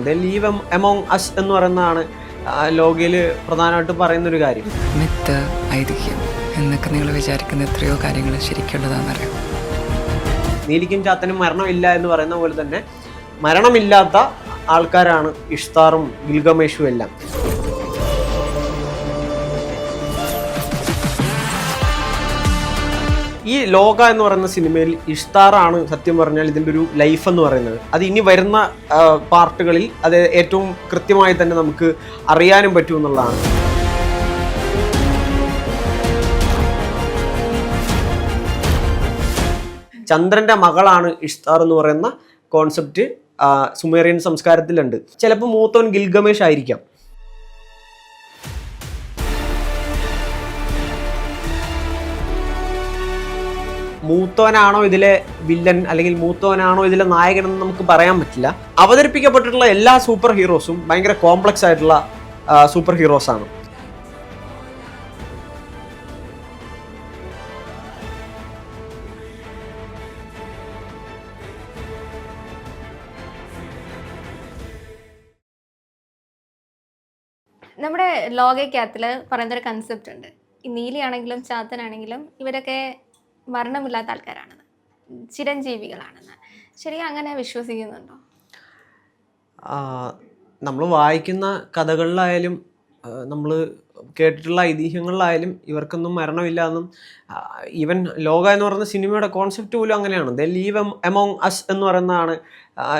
The leave among us എന്ന് പറയുന്നതാണ് ലോകയിൽ പ്രധാനമായിട്ട് പറയുന്ന ഒരു കാര്യം. മിത്ത് ഐതിഹ്യം എന്നൊക്കെ നിങ്ങൾ വിചാരിക്കുന്ന എത്രയോ കാര്യങ്ങൾ ശരിക്കുള്ളതാണെന്നറിയാം. നീലിക്കും ചാത്തനും മരണമില്ല എന്ന് പറയുന്ന പോലെ തന്നെ മരണമില്ലാത്ത ആൾക്കാരാണ് ഇഷ്താറും ഗിൽഗമേഷും എല്ലാം. ഈ ലോക എന്ന് പറയുന്ന സിനിമയിൽ ഇഷ്താറാണ് സത്യം പറഞ്ഞാൽ ഇതിന്റെ ഒരു ലൈഫ് എന്ന് പറയുന്നത്. അത് ഇനി വരുന്ന പാർട്ടുകളിൽ അത് ഏറ്റവും കൃത്യമായി തന്നെ നമുക്ക് അറിയാനും പറ്റും എന്നുള്ളതാണ്. ചന്ദ്രന്റെ മകളാണ് ഇഷ്താർ എന്ന് പറയുന്ന കോൺസെപ്റ്റ് സുമേറിയൻ സംസ്കാരത്തിലുണ്ട്. ചിലപ്പോൾ മൂത്തവൻ ഗിൽഗമേഷ് ആയിരിക്കാം. മൂത്തോനാണോ ഇതിലെ വില്ലൻ അല്ലെങ്കിൽ മൂത്തവനാണോ ഇതിലെ നായകൻ എന്ന് നമുക്ക് പറയാൻ പറ്റില്ല. അവതരിപ്പിക്കപ്പെട്ടിട്ടുള്ള എല്ലാ സൂപ്പർ ഹീറോസും ഭയങ്കര കോംപ്ലക്സ് ആയിട്ടുള്ള സൂപ്പർ ഹീറോസ് ആണ്. നമ്മുടെ ലോകയ്ക്കകത്തിൽ പറയുന്ന ഒരു കൺസെപ്റ്റ് ഉണ്ട്. ഈ നീലിയാണെങ്കിലും ചാത്തനാണെങ്കിലും ഇവരൊക്കെ മരണമില്ലാത്ത ആൾക്കാരാണെന്ന്. ചിരഞ്ജീവികളാണെന്ന്. ശരി അങ്ങനെ വിശ്വസിക്കുന്നുണ്ടോ? നമ്മൾ വായിക്കുന്ന കഥകളിലായാലും നമ്മൾ കേട്ടിട്ടുള്ള ഐതിഹ്യങ്ങളിലായാലും ഇവർക്കൊന്നും മരണമില്ല എന്നും ഈവൻ ലോക എന്ന് പറയുന്ന സിനിമയുടെ കോൺസെപ്റ്റ് പോലും അങ്ങനെയാണ്. ദ ലീവ് എമോങ് അസ് എന്ന് പറയുന്നതാണ്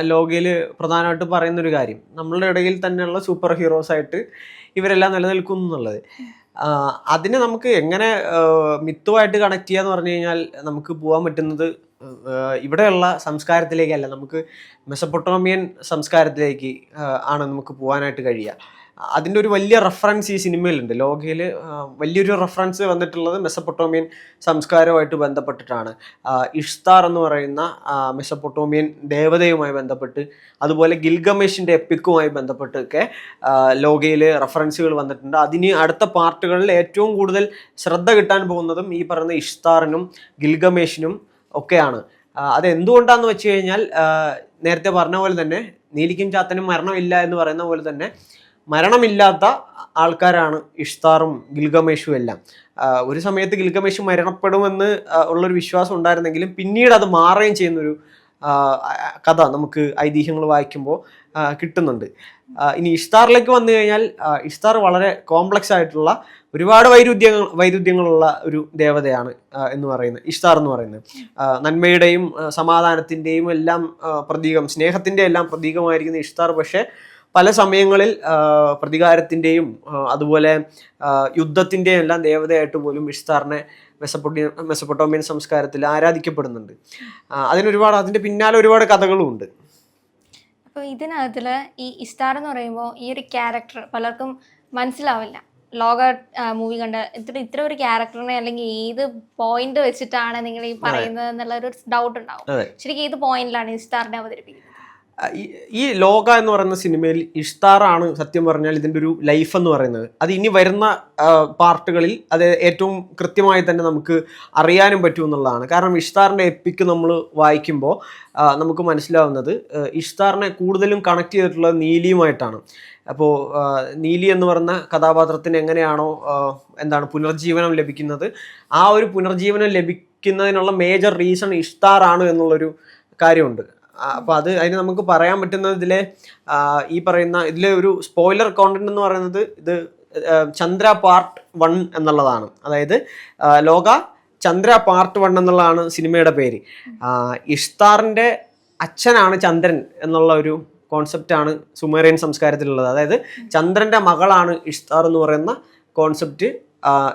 ലോകയിൽ പ്രധാനമായിട്ട് പറയുന്നൊരു കാര്യം. നമ്മളുടെ ഇടയിൽ തന്നെയുള്ള സൂപ്പർ ഹീറോസ് ആയിട്ട് ഇവരെല്ലാം നിലനിൽക്കുന്നു എന്നുള്ളത്. അതിനെ നമുക്ക് എങ്ങനെ മിത്തുമായിട്ട് കണക്ട് ചെയ്യാന്ന് പറഞ്ഞു കഴിഞ്ഞാൽ നമുക്ക് പോകാൻ പറ്റുന്നത് ഇവിടെയുള്ള സംസ്കാരത്തിലേക്കല്ല. നമുക്ക് മെസപ്പൊട്ടോമിയൻ സംസ്കാരത്തിലേക്ക് ആണ് നമുക്ക് പോകാനായിട്ട് കഴിയുക. അതിന്റെ ഒരു വലിയ റെഫറൻസ് ഈ സിനിമയിലുണ്ട്. ലോകയിൽ വലിയൊരു റെഫറൻസ് വന്നിട്ടുള്ളത് മെസ്സപ്പൊട്ടോമിയൻ സംസ്കാരവുമായിട്ട് ബന്ധപ്പെട്ടിട്ടാണ്. ഇഷ്താർ എന്ന് പറയുന്ന മെസ്സപ്പൊട്ടോമിയൻ ദേവതയുമായി ബന്ധപ്പെട്ട് അതുപോലെ ഗിൽഗമേഷിന്റെ എപ്പിക്കുമായി ബന്ധപ്പെട്ടൊക്കെ ലോകയിൽ റെഫറൻസുകൾ വന്നിട്ടുണ്ട്. അതിന് അടുത്ത പാർട്ടുകളിൽ ഏറ്റവും കൂടുതൽ ശ്രദ്ധ കിട്ടാൻ പോകുന്നതും ഈ പറയുന്ന ഇഷ്താറിനും ഗിൽഗമേഷിനും ഒക്കെയാണ്. അത് എന്തുകൊണ്ടാന്ന് വെച്ച് കഴിഞ്ഞാൽ നേരത്തെ പറഞ്ഞ പോലെ തന്നെ നീലിക്കും ചാത്തനും മരണമില്ല എന്ന് പറയുന്ന പോലെ തന്നെ മരണമില്ലാത്ത ആൾക്കാരാണ് ഇഷ്താറും ഗിൽഗമേഷും എല്ലാം. ഒരു സമയത്ത് ഗിൽഗമേഷ് മരണപ്പെടുമെന്ന് ഉള്ളൊരു വിശ്വാസം ഉണ്ടായിരുന്നെങ്കിലും പിന്നീട് അത് മാറുകയും ചെയ്യുന്നൊരു കഥ നമുക്ക് ഐതിഹ്യങ്ങൾ വായിക്കുമ്പോൾ കിട്ടുന്നുണ്ട്. ഇനി ഇഷ്താറിലേക്ക് വന്നു കഴിഞ്ഞാൽ ഇഷ്താർ വളരെ കോംപ്ലക്സ് ആയിട്ടുള്ള ഒരുപാട് വൈരുദ്ധ്യങ്ങൾ വൈരുദ്ധ്യങ്ങളുള്ള ഒരു ദേവതയാണ് എന്ന് പറയുന്നത് ഇഷ്താർ എന്ന് പറയുന്നത്. നന്മയുടെയും സമാധാനത്തിന്റെയും എല്ലാം പ്രതീകം സ്നേഹത്തിന്റെ എല്ലാം പ്രതീകമായിരിക്കുന്ന ഇഷ്താർ പക്ഷേ പല സമയങ്ങളിൽ പ്രതികാരത്തിന്റെയും അതുപോലെ യുദ്ധത്തിന്റെയും എല്ലാം ദേവതയായിട്ട് പോലും ഇഷ്താറിനെ മെസ്സപ്പൊട്ടി മെസപ്പൊട്ടോമിയൻ സംസ്കാരത്തിൽ ആരാധിക്കപ്പെടുന്നുണ്ട്. അതിനൊരുപാട് അതിന്റെ പിന്നാലെ ഒരുപാട് കഥകളും ഉണ്ട് അപ്പോൾ ഇതിനകത്തിൽ ഈ ഇസ്താർ എന്ന് പറയുമ്പോൾ ഈ ഒരു ക്യാരക്ടർ പലർക്കും മനസ്സിലാവില്ല. ലോക മൂവി കണ്ട ഇത്ര ഇത്ര ഒരു ക്യാരക്ടറിനെ അല്ലെങ്കിൽ ഏത് പോയിന്റ് വെച്ചിട്ടാണ് നിങ്ങൾ ഈ പറയുന്നത് എന്നുള്ള ഒരു ഡൗട്ട് ഉണ്ടാവും ശരിക്കും ഏത് പോയിന്റിലാണ് ഇസ്താറിനെ അവതരിപ്പിക്കുന്നത്? ഈ- ലോക എന്ന് പറയുന്ന സിനിമയിൽ ഇഷ്താറാണ് സത്യം പറഞ്ഞാൽ ഇതിന്റെ ഒരു ലൈഫ് എന്ന് പറയുന്നത്. അത് ഇനി വരുന്ന പാർട്ടുകളിൽ അത് ഏറ്റവും കൃത്യമായി തന്നെ നമുക്ക് അറിയാനും പറ്റും എന്നുള്ളതാണ്. കാരണം ഇഷ്താറിന്റെ എപ്പിക്ക് നമ്മൾ വായിക്കുമ്പോൾ നമുക്ക് മനസ്സിലാവുന്നത് ഇഷ്താറിനെ കൂടുതലും കണക്ട് ചെയ്തിട്ടുള്ളത് നീലിയുമായിട്ടാണ്. അപ്പോൾ നീലി എന്ന് പറയുന്ന കഥാപാത്രത്തിന് എങ്ങനെയാണോ എന്താണ് പുനർജീവനം ലഭിക്കുന്നത് ആ ഒരു പുനർജീവനം ലഭിക്കുന്നതിനുള്ള മേജർ റീസൺ ഇഷ്താറാണ് എന്നുള്ളൊരു കാര്യമുണ്ട്. ആ, അപ്പൊ അത് അതിന് നമുക്ക് പറയാൻ പറ്റുന്നത് ഇതിലെ ഈ പറയുന്ന ഇതിലെ ഒരു സ്പോയിലർ കോണ്ടന്റ് എന്ന് പറയുന്നത് ഇത് ചന്ദ്ര പാർട്ട് വൺ എന്നുള്ളതാണ്. അതായത് ലോക ചന്ദ്ര പാർട്ട് വൺ എന്നുള്ളതാണ് സിനിമയുടെ പേര്. ഇഷ്താറിന്റെ അച്ഛനാണ് ചന്ദ്രൻ എന്നുള്ള ഒരു കോൺസെപ്റ്റാണ് സുമേറിയൻ സംസ്കാരത്തിലുള്ളത്. അതായത് ചന്ദ്രന്റെ മകളാണ് ഇഷ്താർ എന്ന് പറയുന്ന കോൺസെപ്റ്റ്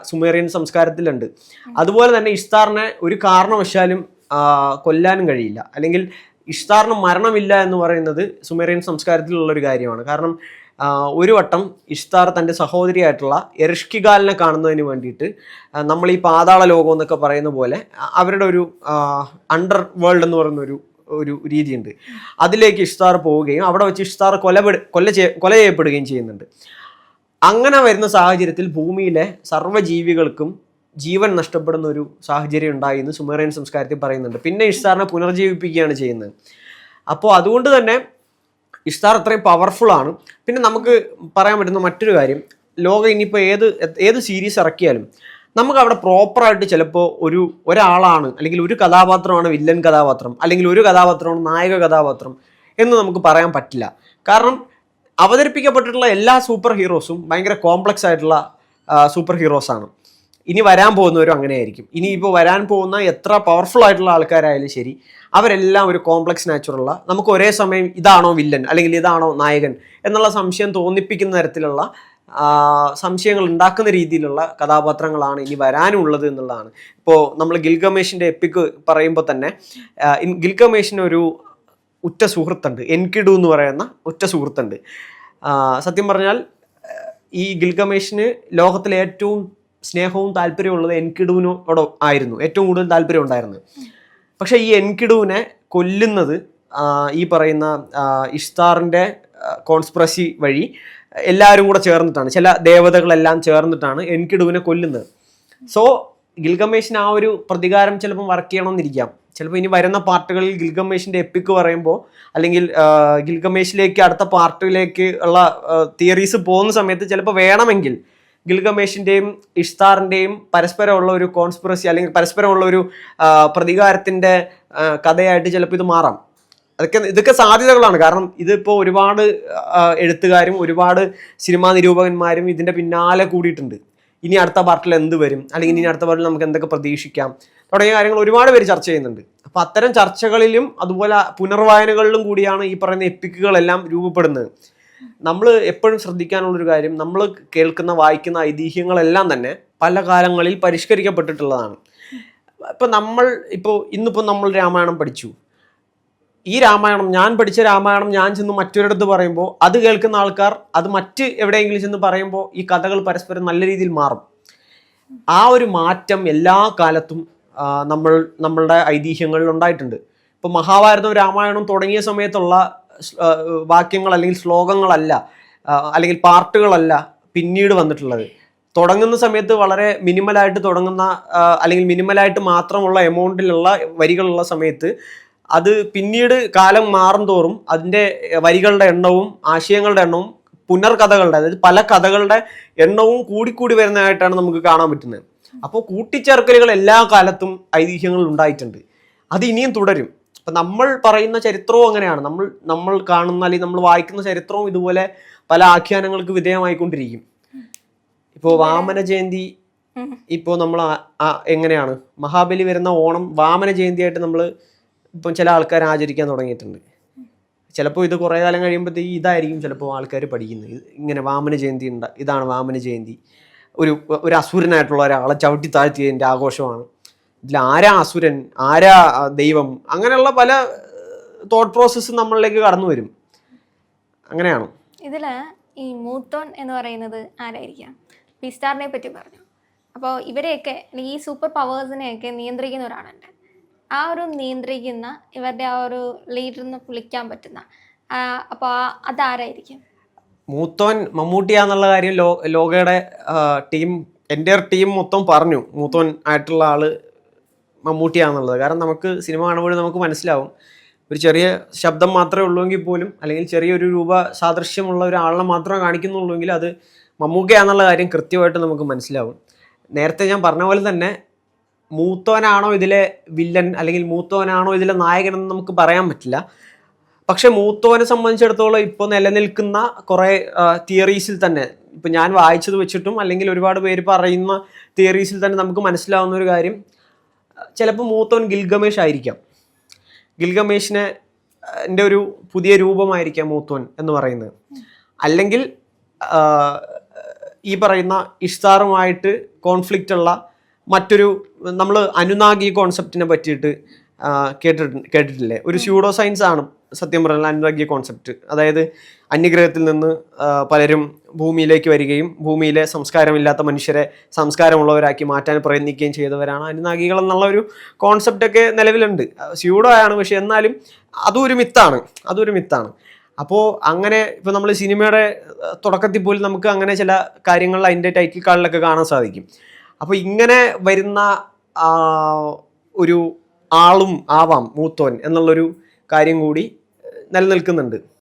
സുമേറിയൻ സംസ്കാരത്തിലുണ്ട്. അതുപോലെ തന്നെ ഇഷ്താറിനെ ഒരു കാരണവശാലും കൊല്ലാനും കഴിയില്ല. അല്ലെങ്കിൽ ഇഷ്താറിന് മരണമില്ല എന്ന് പറയുന്നത് സുമേറിയൻ സംസ്കാരത്തിലുള്ള ഒരു കാര്യമാണ്. കാരണം ഒരു വട്ടം ഇഷ്താർ തന്റെ സഹോദരിയായിട്ടുള്ള എറിഷ്കിഗാലിനെ കാണുന്നതിന് വേണ്ടിയിട്ട് നമ്മൾ ഈ പാതാള ലോകം എന്നൊക്കെ പറയുന്ന പോലെ അവരുടെ ഒരു അണ്ടർ വേൾഡ് എന്ന് പറയുന്ന ഒരു ഒരു രീതിയുണ്ട്. അതിലേക്ക് ഇഷ്താർ പോവുകയും അവിടെ വെച്ച് ഇഷ്താർ കൊലപെട കൊല ചെയ്യ കൊല ചെയ്യപ്പെടുകയും ചെയ്യുന്നുണ്ട്. അങ്ങനെ വരുന്ന സാഹചര്യത്തിൽ ഭൂമിയിലെ സർവജീവികൾക്കും ജീവൻ നഷ്ടപ്പെടുന്ന ഒരു സാഹചര്യം ഉണ്ടായി എന്ന് സുമേറിയൻ സംസ്കാരത്തിൽ പറയുന്നുണ്ട്. പിന്നെ ഇഷ്താറിനെ പുനർജീവിപ്പിക്കുകയാണ് ചെയ്യുന്നത്. അപ്പോൾ അതുകൊണ്ട് തന്നെ ഇഷ്താർ അത്രയും പവർഫുൾ ആണ്. പിന്നെ നമുക്ക് പറയാൻ പറ്റുന്ന മറ്റൊരു കാര്യം. ലോകം ഇനിയിപ്പോൾ ഏത് ഏത് സീരീസ് ഇറക്കിയാലും നമുക്ക് അവിടെ പ്രോപ്പറായിട്ട് ചിലപ്പോൾ ഒരു ഒരാളാണ് അല്ലെങ്കിൽ ഒരു കഥാപാത്രമാണ് വില്ലൻ കഥാപാത്രം അല്ലെങ്കിൽ ഒരു കഥാപാത്രമാണ് നായക കഥാപാത്രം എന്ന് നമുക്ക് പറയാൻ പറ്റില്ല. കാരണം അവതരിപ്പിക്കപ്പെട്ടിട്ടുള്ള എല്ലാ സൂപ്പർ ഹീറോസും ഭയങ്കര കോംപ്ലക്സ് ആയിട്ടുള്ള സൂപ്പർ ഹീറോസാണ് ഇനി വരാൻ പോകുന്നവരും അങ്ങനെയായിരിക്കും. ഇനി ഇപ്പോൾ വരാൻ പോകുന്ന എത്ര പവർഫുൾ ആയിട്ടുള്ള ആൾക്കാരായാലും ശരി അവരെല്ലാം ഒരു കോംപ്ലക്സ് നാച്ചുറുള്ള നമുക്ക് ഒരേ സമയം ഇതാണോ വില്ലൻ അല്ലെങ്കിൽ ഇതാണോ നായകൻ എന്നുള്ള സംശയം തോന്നിപ്പിക്കുന്ന തരത്തിലുള്ള സംശയങ്ങൾ ഉണ്ടാക്കുന്ന രീതിയിലുള്ള കഥാപാത്രങ്ങളാണ് ഇനി വരാനുള്ളത് എന്നുള്ളതാണ്. ഇപ്പോൾ നമ്മൾ ഗിൽഗമേഷിന്റെ എപ്പിക്ക് പറയുമ്പോൾ തന്നെ ഗിൽഗമേഷിന് ഒരു ഉറ്റ സുഹൃത്തുണ്ട്. എൻകിഡു എന്ന് പറയുന്ന ഉറ്റ സുഹൃത്തുണ്ട്. സത്യം പറഞ്ഞാൽ ഈ ഗിൽഗമേഷിന് ലോകത്തിലെ ഏറ്റവും സ്നേഹവും താല്പര്യമുള്ളത് എൻകിഡുവിനോട് ആയിരുന്നു. ഏറ്റവും കൂടുതൽ താല്പര്യം ഉണ്ടായിരുന്നത്. പക്ഷേ ഈ എൻകിഡുവിനെ കൊല്ലുന്നത് ഈ പറയുന്ന ഇഷ്താറിന്റെ കോൺസ്പിറസി വഴി എല്ലാവരും കൂടെ ചേർന്നിട്ടാണ്. ചില ദേവതകളെല്ലാം ചേർന്നിട്ടാണ് എൻകിഡുവിനെ കൊല്ലുന്നത്. സോ ഗിൽഗമേഷിന് ആ ഒരു പ്രതികാരം ചിലപ്പം വർക്ക് ചെയ്യണമെന്നിരിക്കാം. ചിലപ്പോൾ ഇനി വരുന്ന പാർട്ടുകളിൽ ഗിൽഗമേഷിന്റെ എപ്പിക്ക് പറയുമ്പോൾ അല്ലെങ്കിൽ ഗിൽഗമേഷിലേക്ക് അടുത്ത പാർട്ടിലേക്ക് ഉള്ള തിയറീസ് പോകുന്ന സമയത്ത് ചിലപ്പോൾ വേണമെങ്കിൽ ഗിൽഗമേഷിന്റെയും ഇഷ്താറിന്റെയും പരസ്പരമുള്ള ഒരു കോൺസ്പിറസി അല്ലെങ്കിൽ പരസ്പരമുള്ള ഒരു പ്രതികാരത്തിന്റെ കഥയായിട്ട് ചിലപ്പോൾ ഇത് മാറാം. അതൊക്കെ ഇതൊക്കെ സാധ്യതകളാണ്. കാരണം ഇതിപ്പോൾ ഒരുപാട് എഴുത്തുകാരും ഒരുപാട് സിനിമാ നിരൂപകന്മാരും ഇതിന്റെ പിന്നാലെ കൂടിയിട്ടുണ്ട്. ഇനി അടുത്ത പാർട്ടിൽ എന്ത് വരും? അല്ലെങ്കിൽ ഇനി അടുത്ത പാർട്ടിൽ നമുക്ക് എന്തൊക്കെ പ്രതീക്ഷിക്കാം? തുടങ്ങിയ കാര്യങ്ങൾ ഒരുപാട് പേര് ചർച്ച ചെയ്യുന്നുണ്ട്. അപ്പോൾ അത്തരം ചർച്ചകളിലും അതുപോലെ പുനർവായനകളിലും കൂടിയാണ് ഈ പറയുന്ന എപ്പിക്കുകളെല്ലാം രൂപപ്പെടുന്നത്. നമ്മൾ എപ്പോഴും ശ്രദ്ധിക്കാനുള്ളൊരു കാര്യം നമ്മൾ കേൾക്കുന്ന വായിക്കുന്ന ഐതിഹ്യങ്ങളെല്ലാം തന്നെ പല കാലങ്ങളിൽ പരിഷ്കരിക്കപ്പെട്ടിട്ടുള്ളതാണ്. ഇപ്പം നമ്മൾ ഇപ്പോൾ ഇന്നിപ്പോൾ നമ്മൾ രാമായണം പഠിച്ചു. ഈ രാമായണം ഞാൻ പഠിച്ച രാമായണം ഞാൻ ചെന്ന് മറ്റൊരിടത്ത് പറയുമ്പോൾ അത് കേൾക്കുന്ന ആൾക്കാർ അത് മറ്റ് എവിടെയെങ്കിലും ചെന്ന് പറയുമ്പോൾ ഈ കഥകൾ പരസ്പരം നല്ല രീതിയിൽ മാറും. ആ ഒരു മാറ്റം എല്ലാ കാലത്തും നമ്മൾ നമ്മളുടെ ഐതിഹ്യങ്ങളിൽ ഉണ്ടായിട്ടുണ്ട്. ഇപ്പോൾ മഹാഭാരതവും രാമായണവും തുടങ്ങിയ സമയത്തുള്ള വാക്യങ്ങൾ അല്ലെങ്കിൽ ശ്ലോകങ്ങളല്ല അല്ലെങ്കിൽ പാർട്ടുകളല്ല പിന്നീട് വന്നിട്ടുള്ളത്. തുടങ്ങുന്ന സമയത്ത് വളരെ മിനിമലായിട്ട് തുടങ്ങുന്ന അല്ലെങ്കിൽ മിനിമലായിട്ട് മാത്രമുള്ള എമൗണ്ടിലുള്ള വരികളുള്ള സമയത്ത് അത് പിന്നീട് കാലം മാറും തോറും അതിന്റെ വരികളുടെ എണ്ണവും ആശയങ്ങളുടെ എണ്ണവും പുനർകഥകളുടെ അതായത് പല കഥകളുടെ എണ്ണവും കൂടിക്കൂടി വരുന്നതായിട്ടാണ് നമുക്ക് കാണാൻ പറ്റുന്നത്. അപ്പോൾ കൂട്ടിച്ചേർക്കലുകൾ എല്ലാ കാലത്തും ഐതിഹ്യങ്ങളിൽ ഉണ്ടായിട്ടുണ്ട്. അത് ഇനിയും തുടരും. ഇപ്പം നമ്മൾ പറയുന്ന ചരിത്രവും അങ്ങനെയാണ്. നമ്മൾ നമ്മൾ കാണുന്ന അല്ലെങ്കിൽ നമ്മൾ വായിക്കുന്ന ചരിത്രവും ഇതുപോലെ പല ആഖ്യാനങ്ങൾക്ക് വിധേയമായിക്കൊണ്ടിരിക്കും. ഇപ്പോ വാമന ജയന്തി ഇപ്പോ ഇപ്പോൾ നമ്മൾ എങ്ങനെയാണ്? മഹാബലി വരുന്ന ഓണം വാമന ജയന്തിയായിട്ട് നമ്മൾ ഇപ്പം ചില ആൾക്കാർ ആചരിക്കാൻ തുടങ്ങിയിട്ടുണ്ട്. ചിലപ്പോൾ ഇത് കുറേ കാലം കഴിയുമ്പോഴത്തേക്ക് ഇതായിരിക്കും ചിലപ്പോൾ ആൾക്കാർ പഠിക്കുന്നത്. ഇങ്ങനെ വാമന ജയന്തി ഉണ്ട് ഇതാണ് വാമന ജയന്തി. ഒരു ഒരു അസുരനായിട്ടുള്ള ഒരാളെ ചവിട്ടി താഴ്ത്തിയതിന്റെ ആഘോഷമാണ്. ഇതിൽ ആരാ അസുരൻ? ആരാ ദൈവം? അങ്ങനെയുള്ള പല തോട്ട് പ്രോസസ്സ് നമ്മളിലേക്ക് കടന്നു വരും. അങ്ങനെയാണ്? ഇതിൽ ഈ മൂത്തോൺ എന്ന് പറയുന്നത് ആരായിരിക്കാം? പിസ്റ്റാറിനെ പറ്റി പറഞ്ഞു. അപ്പോൾ ഇവരെയൊക്കെ അല്ലെങ്കിൽ ഈ സൂപ്പർ പവേഴ്സിനെയൊക്കെ നിയന്ത്രിക്കുന്ന ഒരാളുണ്ട്. ആ ഒരു നിയന്ത്രിക്കുന്ന ഇവരുടെ ആ ഒരു ലീഡറിന്ന് വിളിക്കാൻ പറ്റുന്ന അപ്പോൾ അതാരായിരിക്കും? മൂത്തോൻ മമ്മൂട്ടിയാന്നുള്ള കാര്യം ലോ ലോകയുടെ ടീം എന്റെ ടീം മൊത്തം പറഞ്ഞു. മൂത്തോൻ ആയിട്ടുള്ള ആൾ മമ്മൂട്ടിയാന്നുള്ളത്. കാരണം നമുക്ക് സിനിമ കാണുമ്പോൾ നമുക്ക് മനസ്സിലാവും. ഒരു ചെറിയ ശബ്ദം മാത്രമേ ഉള്ളൂവെങ്കിൽ പോലും അല്ലെങ്കിൽ ചെറിയൊരു രൂപ സാദൃശ്യമുള്ള ഒരാളിനെ മാത്രമേ കാണിക്കുന്നുള്ളൂവെങ്കിൽ അത് മമ്മൂക്കയാണെന്നുള്ള കാര്യം കൃത്യമായിട്ട് നമുക്ക് മനസ്സിലാവും. നേരത്തെ ഞാൻ പറഞ്ഞ പോലെ തന്നെ മൂത്തോനാണോ ഇതിലെ വില്ലൻ അല്ലെങ്കിൽ മൂത്തോനാണോ ഇതിലെ നായകൻ എന്ന് നമുക്ക് പറയാൻ പറ്റില്ല. പക്ഷെ മൂത്തോനെ സംബന്ധിച്ചിടത്തോളം ഇപ്പോൾ നിലനിൽക്കുന്ന കുറേ തിയറീസിൽ തന്നെ ഇപ്പം ഞാൻ വായിച്ചത് വെച്ചിട്ടും അല്ലെങ്കിൽ ഒരുപാട് പേര് പറയുന്ന തിയറീസിൽ തന്നെ നമുക്ക് മനസ്സിലാവുന്ന ഒരു കാര്യം ചിലപ്പോൾ മൂത്തോൻ ഗിൽഗമേഷ് ആയിരിക്കാം. ഗിൽഗമേഷിനെ എന്റെ ഒരു പുതിയ രൂപമായിരിക്കാം മൂത്തോൻ എന്ന് പറയുന്നത്. അല്ലെങ്കിൽ ഈ പറയുന്ന ഇഷ്താറുമായിട്ട് കോൺഫ്ലിക്റ്റ് ഉള്ള മറ്റൊരു നമ്മൾ അനുനാഗി കോൺസെപ്റ്റിനെ പറ്റിയിട്ട് കേട്ടിട്ട് കേട്ടിട്ടില്ലേ? ഒരു സ്യൂഡോ സയൻസ് ആണ്. സത്യം പറഞ്ഞാൽ അനുരാഗ്യ കോൺസെപ്റ്റ് അതായത് അന്യഗ്രഹത്തിൽ നിന്ന് പലരും ഭൂമിയിലേക്ക് വരികയും ഭൂമിയിലെ സംസ്കാരമില്ലാത്ത മനുഷ്യരെ സംസ്കാരമുള്ളവരാക്കി മാറ്റാൻ പ്രയത്നിക്കുകയും ചെയ്തവരാണ് അനുനാഗികൾ എന്നുള്ള ഒരു കോൺസെപ്റ്റൊക്കെ നിലവിലുണ്ട്. സ്യൂഡോ ആണ് പക്ഷെ എന്നാലും അതും ഒരു മിത്താണ് അതൊരു മിത്താണ് അപ്പോൾ അങ്ങനെ ഇപ്പോൾ നമ്മൾ സിനിമയുടെ തുടക്കത്തിൽ പോലും നമുക്ക് അങ്ങനെ ചില കാര്യങ്ങൾ അതിന്റെ ടൈറ്റിൽ കാർഡിലൊക്കെ കാണാൻ സാധിക്കും. അപ്പോൾ ഇങ്ങനെ വരുന്ന ഒരു ആളും ആവാം മൂത്തോൻ എന്നുള്ളൊരു കാര്യം കൂടി നിലനിൽക്കുന്നുണ്ട്.